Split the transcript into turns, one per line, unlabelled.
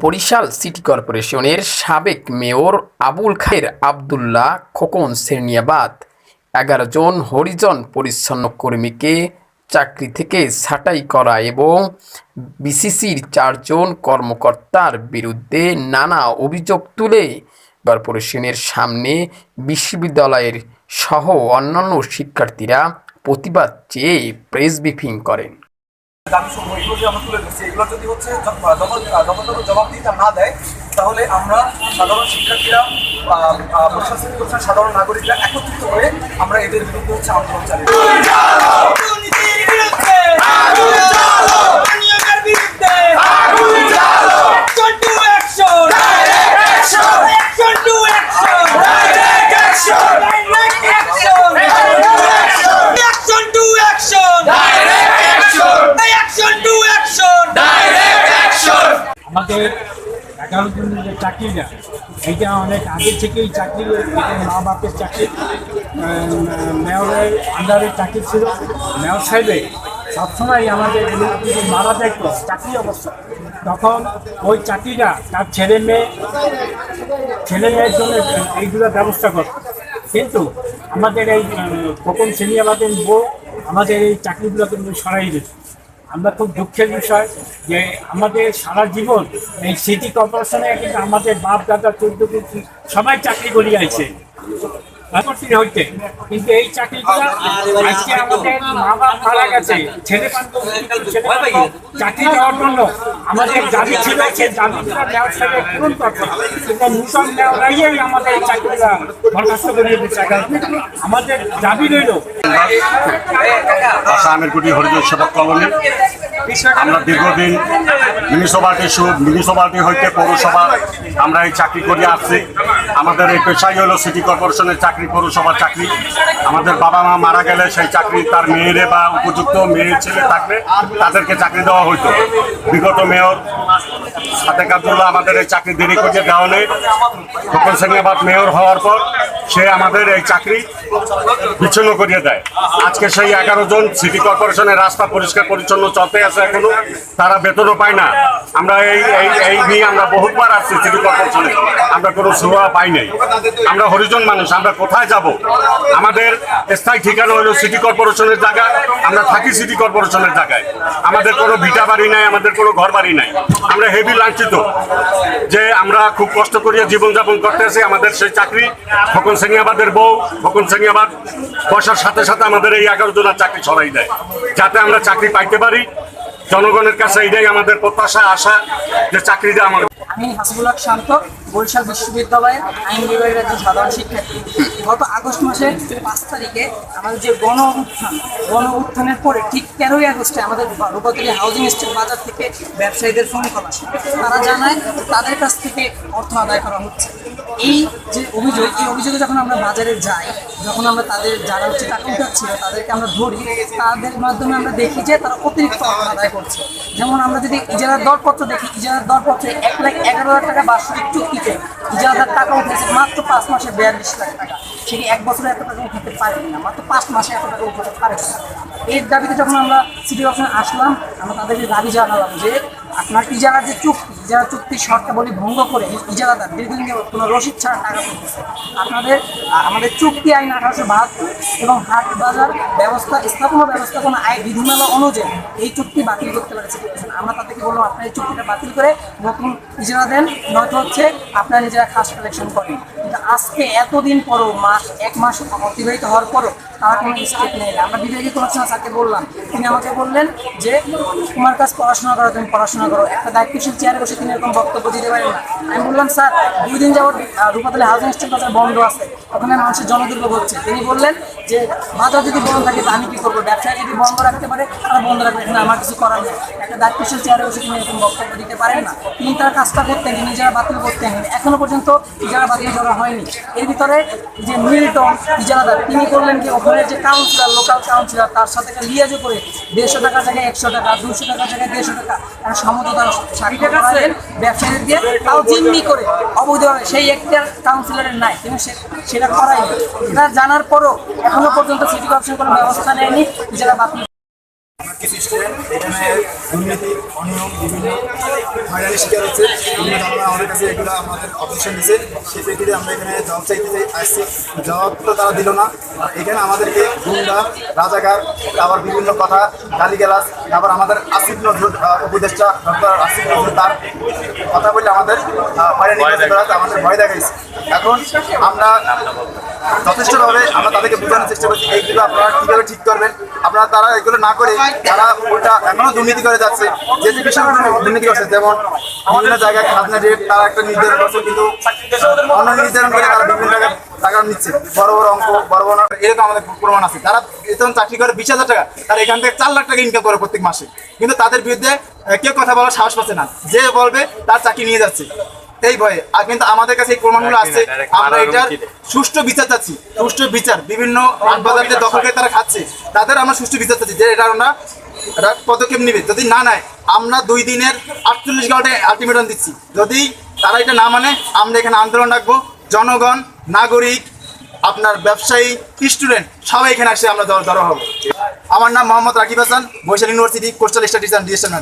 Barishal city কর্পোরেশনের সাবেক mayor Abul Khayer Abdullah Khokon Serniabat এগারো জন হরিজন পরিচ্ছন্ন কর্মীকে চাকরি থেকে ছাঁটাই করা এবং বিসিসির চারজন কর্মকর্তার বিরুদ্ধে নানা অভিযোগ তুলে কর্পোরেশনের সামনে বিশ্ববিদ্যালয়ের সহ অন্যান্য শিক্ষার্থীরা প্রতিবাদ চেয়ে প্রেস ব্রিফিং করেন।
দাবি সমূহ এগুলো যে আমরা তুলে ধরছি, এগুলো যদি হচ্ছে যখন যখন জবাব না দেয়, তাহলে আমরা সাধারণ শিক্ষার্থীরা কর্পোরেশনের সাধারণ নাগরিকরা একত্রিত হয়ে আমরা এদের বিরুদ্ধে হচ্ছে আন্দোলন চালিয়ে
আমাদের এগারো জনের যে চাকরিটা এইটা অনেক আগে থেকেই চাকরি মা বাপের চাকরি। মেয়রের আন্ডারের চাকরি ছিল। মেয়র সাহেবে সবসময় আমাদের মারা যাইত চাকরি অবস্থা তখন ওই চাকরিটা তার ছেলে মেয়ে, ছেলে মেয়ের জন্য এইগুলোর ব্যবস্থা করত। কিন্তু আমাদের এই প্রথম শ্রেণীবাদের বউ আমাদের এই চাকরিগুলো কিন্তু সরাই দিয়েছে আমরা খুব দুঃখের বিষয় যে আমাদের সারা জীবন এই সিটি কর্পোরেশনে কিন্তু আমাদের বাপ দাদা চোদ্দ সবাই চাকরি করে আছে চাকরি হইতে কিন্তু এই চাকরিগুলো আজকে আমাদের মা বাপ মারা গেছে ছেলে পান্ড চাকরি দেওয়ার জন্য আমাদের দাবি ছিল সেই দাবিগুলো নেওয়ার সাথে পূরণ করতে কিন্তু নূতন নেওয়ারাই আমাদের এই চাকরিগুলো বরখাস্ত করিয়ে দিচ্ছে আমাদের দাবি রইল
আসামের গুটি হরিজন সেবক কলোনি আমরা দীর্ঘদিন মিউনিসিপালিটি সুদ মিউনিসিপালিটি হইতে পৌরসভা আমরা এই চাকরি করে আসছি আমাদের এই পেশাই হলো সিটি কর্পোরেশনের চাকরি পৌরসভার চাকরি। আমাদের বাবা মা মারা গেলে সেই চাকরি তার মেয়েরে বা উপযুক্ত মেয়ে ছেলে থাকলে তাদেরকে চাকরি দেওয়া হইতো। বিগত মেয়র সাদেক আবদুল্লাহ আমাদের এই চাকরি দেরি করে দেওয়া নেই খোকন সেনিয়াবাদ মেয়র হওয়ার পর সে আমাদের এই চাকরি বিচ্ছিন্ন করিয়ে দেয়। আজকে সেই এগারো জন সিটি কর্পোরেশনের রাস্তা পরিষ্কার পরিচ্ছন্ন চলতে আছে এখনও, তারা বেতনও পায় না। আমরা এই এই এই নিয়ে আমরা বহুবার আসছি সিটি কর্পোরেশনে। আমরা কোনো সুবিধা পাই নাই। আমরা হরিজন মানুষ, আমরা কোথায় যাব? আমাদের স্থায়ী ঠিকানা হলো সিটি কর্পোরেশনের জায়গা। আমরা থাকি সিটি কর্পোরেশনের জায়গায়। আমাদের কোনো ভিটা বাড়ি নাই, আমাদের কোনো ঘর বাড়ি নাই। আমরা হেভি লাঞ্ছিত যে আমরা খুব কষ্ট করিয়া জীবনযাপন করতে আছি। আমাদের সেই চাকরি খোকন সেনিয়াবাদের বউ, খোকন সেনিয়াবাদ বসার সাথে সাথে আমাদের এই এগারো জনের চাকরি ছড়াই দেয়। যাতে আমরা চাকরি পাইতে পারি। জনগণের কাছে এইটাই আমাদের প্রত্যাশা, আশা যে চাকরিটা আমাদের
আমি হাসিবুল হক শান্ত, বরিশাল বিশ্ববিদ্যালয়ের আইন বিভাগের একজন সাধারণ শিক্ষার্থী। গত আগস্ট মাসের পাঁচ তারিখে আমাদের যে গণ উত্থান, গণ উত্থানের পরে ঠিক তেরোই আগস্টে আমাদের রূপাতলী হাউজিং স্টেট বাজার থেকে ব্যবসায়ীদের ফোন কল আসে। তারা জানায় তাদের কাছ থেকে অর্থ আদায় করা হচ্ছে। এই যে অভিযোগ, এই অভিযোগে যখন আমরা বাজারে যাই, যখন আমরা তাদের, যারা হচ্ছে টাকা উঠাচ্ছিল, তাদেরকে আমরা ধরি, তাদের মাধ্যমে আমরা দেখি যে তারা অতিরিক্ত অর্থ আদায় করছে। যেমন আমরা যদি ইজারার দরপত্র দেখি, ইজারার দরপত্রে এক লাখ এগারো হাজার টাকা বার্ষিক চুক্তিতে ইজারাদার টাকা উঠেছে মাত্র পাঁচ মাসে বিয়াল্লিশ লাখ টাকা। সেটি এক বছরে এত টাকা উঠাতে পারে না মাত্র পাঁচ মাসে এত টাকা উঠাতে পারে না এর দাবিতে যখন আমরা সিটি অফিসে আসলাম, আমরা তাদেরকে দাবি জানালাম যে আপনার ইজারার যে চুক্তি ইজারা চুক্তির শর্তাবলী ভঙ্গ করে ইজারাদার, দীর্ঘদিন কোনো রসিদ ছাড়া টাকা তুলতেছে, আপনাদের আমাদের চুক্তি আইন আঠারোশো বাহাত্তর এবং হাট বাজার ব্যবস্থা, স্থাপনা ব্যবস্থা কোনো আয় বিধিমালা অনুযায়ী এই চুক্তি বাতিল করতে পারছে। আমরা তাদেরকে বললাম, আপনার এই চুক্তিটা বাতিল করে নতুন ইজারা দেন, নয়তো হচ্ছে আপনারা নিজেরা খাস কালেকশন করেন। কিন্তু আজকে এতদিন পরও মাস, এক মাস অতিবাহিত হওয়ার পরও তারা কোনো স্টেপ নেই না। আমরা বিভাগীয় না, স্যারকে বললাম। তিনি আমাকে বললেন যে, তোমার কাজ পড়াশোনা করো, তুমি পড়াশোনা করো। একটা দায়িত্বশীল চেয়ারে বসে তিনি এরকম বক্তব্য দিতে পারেন না। আমি বললাম, স্যার, দুই দিন যাবত রূপাতলে হাউজিং স্টেট বন্ধ আছে। ওখানে মানুষের জনদুর্ভোগ হচ্ছে। তিনি বললেন যে বাজার যদি বন্ধ থাকে তা আমি কি করব? ব্যবসায় যদি বন্ধ রাখতে পারে তারা বন্ধ রাখবে। এখানে আমার কিছু করার নেই। একটা দায়িত্বশীল চেয়ারে বসে তিনি এরকম বক্তব্য দিতে পারেন না। তিনি তার কাজটা করতেন তিনি যারা বাতিল করতেন এখনও পর্যন্ত ইজারা বাতিল করা হয়নি এর ভিতরে যে মিল্টন ইজারাদার তিনি করলেন কি ওখানে যে কাউন্সিলর লোকাল কাউন্সিলর তার সাথে একটা লিয়াজও করে দেড়শো টাকা জায়গায় একশো টাকা দুশো টাকা জায়গায় দেড়শো টাকা একটা সমঝোতা স্বাক্ষর করালেন। ব্যবসায়ীদের দিয়ে তাও জিম্মি করে অবৈধভাবে। সেই একটা কাউন্সিলরের নাই। কিন্তু সে সেটা করায়নি এটা জানার পরও এখনও পর্যন্ত সিটি কর্পোরেশন কোনো ব্যবস্থা নেয়নি। যেটা বাতিল
এখানে দুর্নীতি অনিয়ম বিভিন্ন শিকার হচ্ছে এগুলো আমাদের আমরা এখানে জব জবাব তো তারা দিল না এখানে আমাদেরকে আবার বিভিন্ন কথা গালিগালাজ আবার আমাদের আসিফ নজরুল উপদেষ্টা ডক্টর আসিফ নজরুল তার কথা বলে আমাদের আমাদের ভয় দেখাইছে এখন আমরা যথেষ্টভাবে আমরা তাদেরকে বোঝানোর চেষ্টা করছি, এইগুলো আপনারা কীভাবে ঠিক করবেন? আপনারা তারা এগুলো না করে তারা উল্টা এখনও দুর্নীতি করে যাচ্ছে। যে যে বিষয়গুলো দুর্নীতি করছে যেমন বিভিন্ন জায়গায় খাজনা রেট তারা একটা নির্ধারণ করছে কিন্তু অন্য নির্ধারণ করে তারা বিভিন্ন জায়গায় টাকা নিচ্ছে। বড় বড় অঙ্ক বড় বড় এরকম আমাদের প্রমাণ আছে। তারা যখন চাকরি করে বিশ হাজার টাকা তারা এখান থেকে চার লাখ টাকা ইনকাম করে প্রত্যেক মাসে। কিন্তু তাদের বিরুদ্ধে কেউ কথা বলার সাহস পাচ্ছে না। যে বলবে তার চাকরি নিয়ে যাচ্ছে। এই ভয়ে। আর কিন্তু আমাদের কাছে এই প্রমাণগুলো আছে। আমরা এটার সুষ্ঠু বিচার চাচ্ছি। সুষ্ঠু বিচার। বিভিন্ন বাজারদের দখল করে তারা খাচ্ছে। তাদের আমরা সুষ্ঠু বিচার চাচ্ছি যে এটা আমরা এটা পদক্ষেপ নিবে। যদি না নেয়, আমরা দুই দিনের আটচল্লিশ ঘন্টায় আলটিমেটাম দিচ্ছি। যদি তারা এটা না মানে আমরা এখানে আন্দোলন রাখব। জনগণ, নাগরিক, আপনার ব্যবসায়ী স্টুডেন্ট সবাই এখানে আসে, আমরা জড়ো হব। আমার নাম Mohammad Rakib Hasan Barishal university coastal studies and DSN